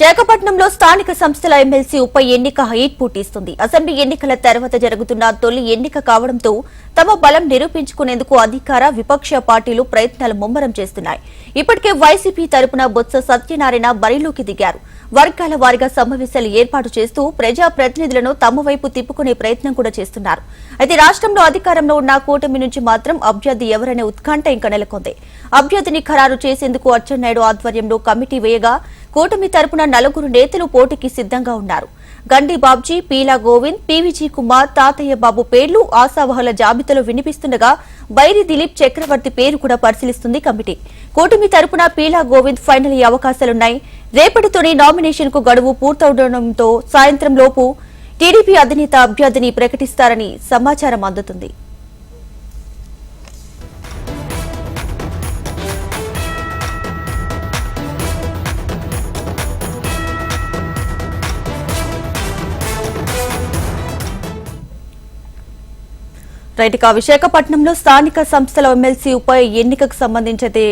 విశాఖపట్నంలో స్థానిక సంస్థల ఎమ్మెల్సీ ఉప ఎన్నిక హైట్ పుట్టిస్తుంది అసెంబ్లీ ఎన్నికల తర్వాత జరుగుతున్న తొలి ఎన్నిక కావడంతో తమ బలం నిరూపించుకునేందుకు అధికార విపక్ష పార్టీలు ప్రయత్నాలు ముమ్మరం చేస్తున్నాయి. ఇప్పటికే వైసీపీ తరపున బొత్స సత్యనారాయణ బరిలోకి దిగారు. వర్గాల వారిగా సమావేశాలు ఏర్పాటు చేస్తూ ప్రజా ప్రతినిధులను తమ వైపు తిప్పుకునే ప్రయత్నం కూడా చేస్తున్నారు. అయితే రాష్ట్రంలో అధికారంలో ఉన్న కూటమి నుంచి మాత్రం అభ్యర్థి ఎవరనే ఉత్కంఠ ఇంకా నెలకొంది. అభ్యర్థిని ఖరారు చేసేందుకు అచ్చెన్నాయుడు ఆధ్వర్యంలో కమిటీ వేయగా కూటమి తరపున నలుగురు నేతలు పోటీకి సిద్ధంగా ఉన్నారు. గండి బాబ్జీ పీలా గోవింద్ పీవీజీ కుమార్ తాతయ్య బాబు పేర్లు ఆశావహుల జాబితాలో వినిపిస్తుండగా బైరి దిలీప్ చక్రవర్తి పేరు కూడా పరిశీలిస్తుంది కమిటీ. కూటమి తరపున పీలా గోవింద్ ఫైనల్ అయ్యే అవకాశాలున్నాయి. రేపటితోనే నామినేషన్కు గడువు పూర్తవడంతో సాయంత్రం లోపు టీడీపీ అధినేత అభ్యర్థిని ప్రకటిస్తారని సమాచారం అందుతుంది. రైట్ ఇక విశాఖపట్నంలో స్థానిక సంస్థల ఎమ్మెల్సీ ఉప ఎన్నికకు సంబంధించి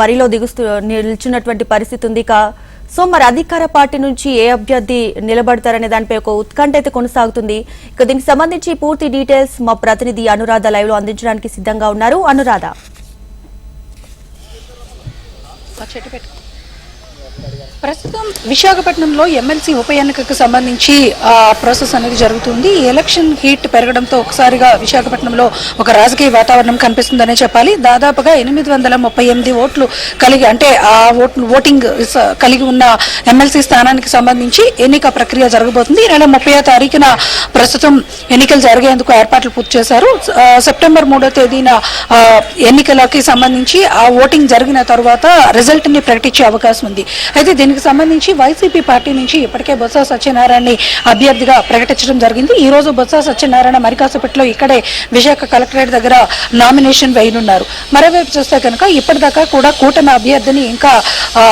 బరిలో దిగుస్తూ నిల్చున్నటువంటి పరిస్థితి ఉంది. ఇక సో మరి అధికార పార్టీ నుంచి ఏ అభ్యర్థి నిలబడతారనే దానిపై ఒక ఉత్కంఠ అయితే కొనసాగుతుంది. ఇక దీనికి సంబంధించి పూర్తి డీటెయిల్స్ మా ప్రతినిధి అనురాధ లైవ్లో అందించడానికి సిద్ధంగా ఉన్నారు. అనురాధ. ప్రస్తుతం విశాఖపట్నంలో ఎమ్మెల్సీ ఉప ఎన్నికకు సంబంధించి ఆ, ప్రాసెస్ అనేది జరుగుతుంది. ఎలక్షన్ హీట్ పెరగడంతో ఒకసారిగా విశాఖపట్నంలో ఒక రాజకీయ వాతావరణం కనిపిస్తుందనే చెప్పాలి. దాదాపుగా ఎనిమిది వందల ముప్పై ఎనిమిది ఓట్లు కలిగి అంటే ఆ ఓట్ ఓటింగ్ కలిగి ఉన్న ఎమ్మెల్సీ స్థానానికి సంబంధించి ఎన్నిక ప్రక్రియ జరగబోతుంది. ఈ నెల ముప్పై తారీఖున ప్రస్తుతం ఎన్నికలు జరిగేందుకు ఏర్పాట్లు పూర్తి చేశారు. సెప్టెంబర్ మూడో తేదీన ఎన్నికలకి సంబంధించి ఆ ఓటింగ్ జరిగిన తర్వాత రిజల్ట్ని ప్రకటించే అవకాశం ఉంది. అయితే దీనికి సంబంధించి వైసీపీ పార్టీ నుంచి ఇప్పటికే బొత్స సత్యనారాయణని అభ్యర్థిగా ప్రకటించడం జరిగింది. ఈ రోజు బొత్స సత్యనారాయణ మరికాసపట్లో ఇక్కడే విశాఖ కలెక్టరేట్ దగ్గర నామినేషన్ వేయనున్నారు. మరోవైపు చూస్తే కనుక ఇప్పటిదాకా కూడా కూటమి అభ్యర్థిని ఇంకా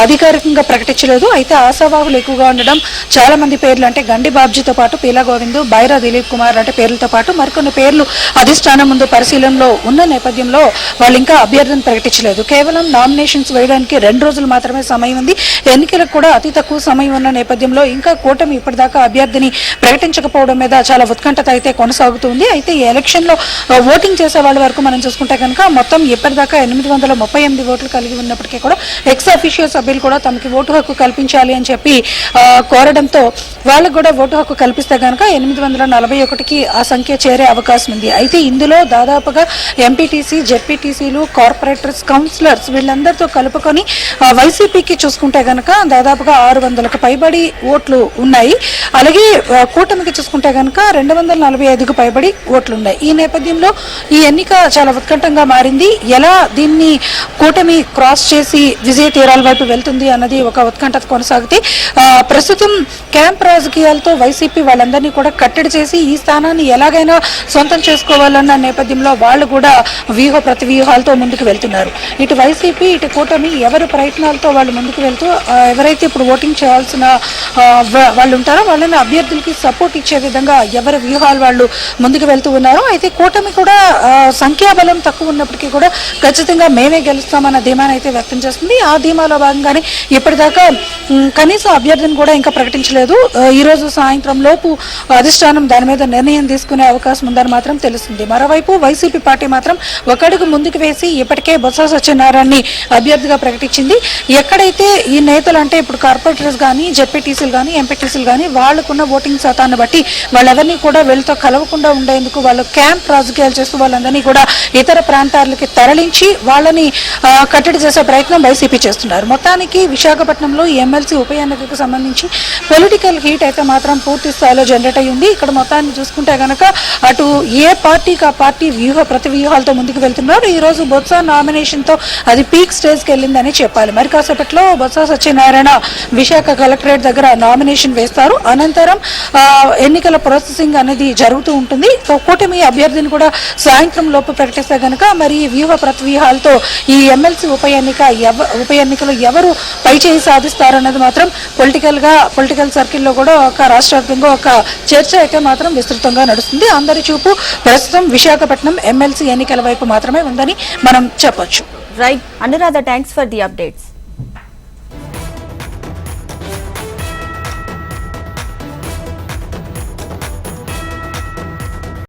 అధికారికంగా ప్రకటించలేదు. అయితే ఆశావాహులు ఎక్కువగా ఉండడం చాలా మంది పేర్లు అంటే గండి బాబ్జీతో పాటు పీలా గోవింద్ బైరా దిలీప్ కుమార్ అంటే పేర్లతో పాటు మరికొన్ని పేర్లు అధిష్టానం ముందు పరిశీలనలో ఉన్న నేపథ్యంలో వాళ్ళు ఇంకా అభ్యర్థిని ప్రకటించలేదు. కేవలం నామినేషన్స్ వేయడానికి రెండు రోజులు మాత్రమే సమయం ఉంది. ఎన్నికలకు కూడా అతి తక్కువ సమయం ఉన్న నేపథ్యంలో ఇంకా కూటమి ఇప్పటిదాకా అభ్యర్థిని ప్రకటించకపోవడం మీద చాలా ఉత్కంఠత అయితే కొనసాగుతుంది. అయితే ఈ ఎలక్షన్లో ఓటింగ్ చేసే వాళ్ళ వరకు మనం చూసుకుంటే కనుక మొత్తం ఇప్పటిదాకా ఎనిమిది వందల ముప్పై ఎనిమిది ఓట్లు కలిగి ఉన్నప్పటికీ కూడా ఎక్స్ అఫీషియల్ సభ్యులు కూడా తమకి ఓటు హక్కు కల్పించాలి అని చెప్పి కోరడంతో వాళ్ళకు కూడా ఓటు హక్కు కల్పిస్తే కనుక ఎనిమిది వందల నలభై ఒకటికి ఆ సంఖ్య చేరే అవకాశం ఉంది. అయితే ఇందులో దాదాపుగా ఎంపీటీసీ జెడ్పీటీసీలు కార్పొరేటర్స్ కౌన్సిలర్స్ వీళ్ళందరితో కలుపుకొని వైసీపీకి చూసుకుంటే కనుక దాదాపుగా ఆరు వందలకు పైబడి ఓట్లు ఉన్నాయి. అలాగే కూటమికి చూసుకుంటే కనుక రెండు వందల నలభై ఐదుకు పైబడి ఓట్లు ఉన్నాయి ఈ నేపథ్యంలో ఈ ఎన్నిక చాలా ఉత్కంఠంగా మారింది. ఎలా దీన్ని కూటమి క్రాస్ చేసి విజయ తీరాల వైపు వెళ్తుంది అన్నది ఒక ఉత్కంఠత కొనసాగితే ప్రస్తుతం క్యాంప్ రాజకీయాలతో వైసీపీ వాళ్ళందరినీ కూడా కట్టడి చేసి ఈ స్థానాన్ని ఎలాగైనా సొంతం చేసుకోవాలన్న నేపథ్యంలో వాళ్ళు కూడా వ్యూహ ప్రతి వ్యూహాలతో ముందుకు వెళ్తున్నారు. ఇటు వైసీపీ ఇటు కూటమి ఎవరు ప్రయత్నాలతో వాళ్ళు ముందుకు వెళ్తూ ఎవరైతే ఇప్పుడు ఓటింగ్ చేయాల్సిన వాళ్ళు ఉంటారో వాళ్ళని అభ్యర్థులకి సపోర్ట్ ఇచ్చే విధంగా ఎవరి వ్యూహాలు వాళ్ళు ముందుకు వెళ్తూ ఉన్నారో అయితే కూటమి కూడా సంఖ్యాబలం తక్కువ ఉన్నప్పటికీ కూడా ఖచ్చితంగా మేమే గెలుస్తామన్న ధీమాను అయితే వ్యక్తం చేస్తుంది. ఆ ధీమాలో భాగంగానే ఇప్పటిదాకా కనీసం అభ్యర్థిని కూడా ఇంకా ప్రకటించలేదు. ఈరోజు సాయంత్రం లోపు అధిష్టానం దాని మీద నిర్ణయం తీసుకునే అవకాశం ఉందని మాత్రం తెలుస్తుంది. మరోవైపు వైసీపీ పార్టీ మాత్రం ఒకడుగు ముందుకు వేసి ఇప్పటికే బొత్స సత్యనారాయణని అభ్యర్థిగా ప్రకటించింది. ఎక్కడైతే ఈ నేతలు అంటే ఇప్పుడు కార్పొరేటర్స్ కానీ జెడ్పీటీసీలు కానీ ఎంపీటీసీలు కానీ వాళ్ళకున్న ఓటింగ్ శాతాన్ని బట్టి వాళ్ళెవరిని కూడా వీళ్ళతో కలవకుండా ఉండేందుకు వాళ్ళు క్యాంప్ రాజకీయాలు చేస్తూ వాళ్ళందరినీ కూడా ఇతర ప్రాంతాలకి తరలించి వాళ్ళని కట్టడి చేసే ప్రయత్నం వైసీపీ చేస్తున్నారు. మొత్తానికి విశాఖపట్నంలో ఎమ్మెల్సీ ఉప ఎన్నికకు సంబంధించి పొలిటికల్ హీట్ అయితే మాత్రం పూర్తి స్థాయిలో జనరేట్ అయ్యి ఉంది. ఇక్కడ మొత్తాన్ని చూసుకుంటే కనుక అటు ఏ పార్టీకి ఆ పార్టీ వ్యూహ ప్రతి వ్యూహాలతో ముందుకు వెళ్తున్నారు. ఈ రోజు బొత్స నామినేషన్తో అది పీక్ స్టేజ్కి వెళ్ళిందని చెప్పాలి. మరి కాసేపట్లో బొత్స సత్యనారాయణ విశాఖ కలెక్టరేట్ దగ్గర నామినేషన్ వేస్తారు. అనంతరం ఎన్నికల ప్రాసెసింగ్ అనేది జరుగుతూ ఉంటుంది. సో కూటమి అభ్యర్థిని కూడా సాయంత్రం లోపు ప్రకటిస్తే కనుక మరి వ్యూహ ప్రతి వ్యూహాలతో ఈ ఎమ్మెల్సీ ఉప ఎన్నిక ఉప ఎన్నికలో ఎవరు పైచేయి సాధిస్తారన్నది మాత్రం పొలిటికల్గా పొలిటికల్ సర్కిల్లో కూడా ఒక రాష్ట్ర వ్యాప్తంగా ఒక చర్చ అయితే మాత్రం విస్తృతంగా నడుస్తుంది. అందరి చూపు ప్రస్తుతం విశాఖపట్నం ఎమ్మెల్సీ ఎన్నికల వైపు మాత్రమే ఉందని మనం చెప్పొచ్చు. Right Anuradha thanks for the updates